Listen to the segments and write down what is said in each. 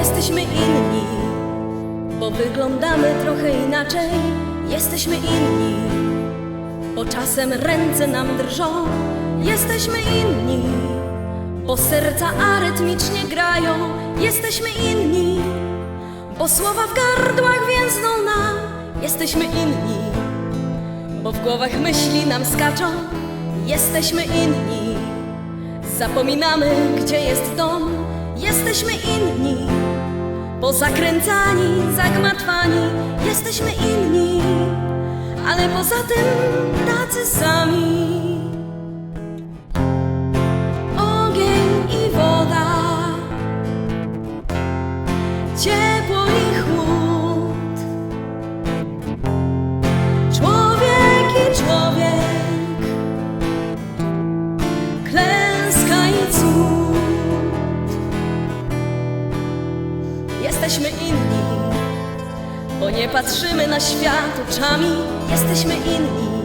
jesteśmy inni, bo wyglądamy trochę inaczej. Jesteśmy inni, bo czasem ręce nam drżą. Jesteśmy inni, bo serca arytmicznie grają. Jesteśmy inni, bo słowa w gardłach więzną nam. Jesteśmy inni, bo w głowach myśli nam skaczą. Jesteśmy inni, zapominamy, gdzie jest dom. Jesteśmy inni, bo zakręcani, zagmatwani. Jesteśmy inni, ale poza tym tacy sami. Jesteśmy inni, bo nie patrzymy na świat oczami. Jesteśmy inni,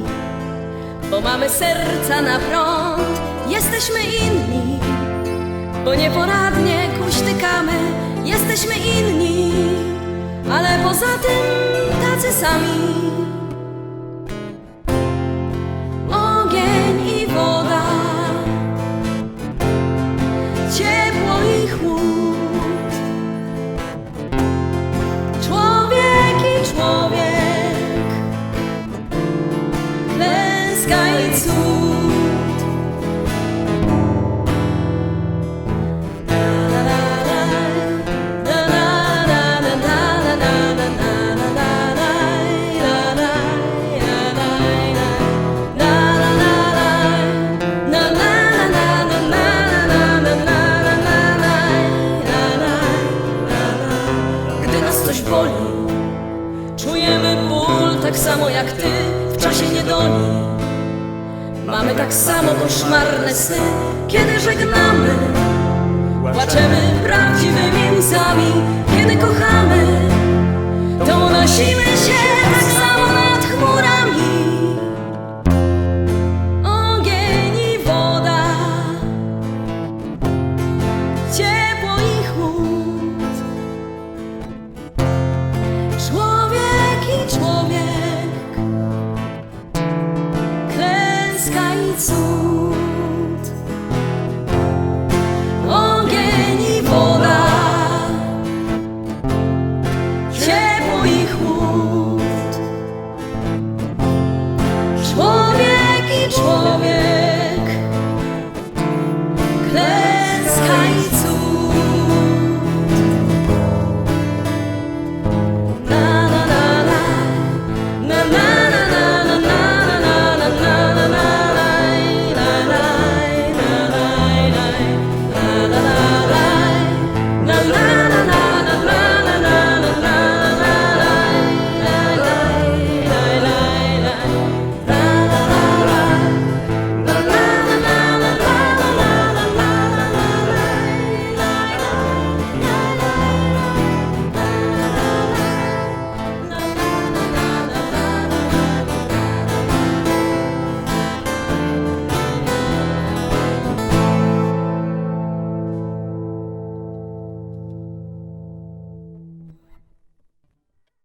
bo mamy serca na prąd. Jesteśmy inni, bo nieporadnie kuśtykamy. Jesteśmy inni, ale poza tym tacy sami. Boli, czujemy ból tak samo jak ty w czasie niedoli. Mamy tak samo koszmarne sny, kiedy żegnamy. Płaczemy prawdziwymi łzami, kiedy kochamy, to unosimy i. Ogień i woda, ciepło. Człowiek i człowiek.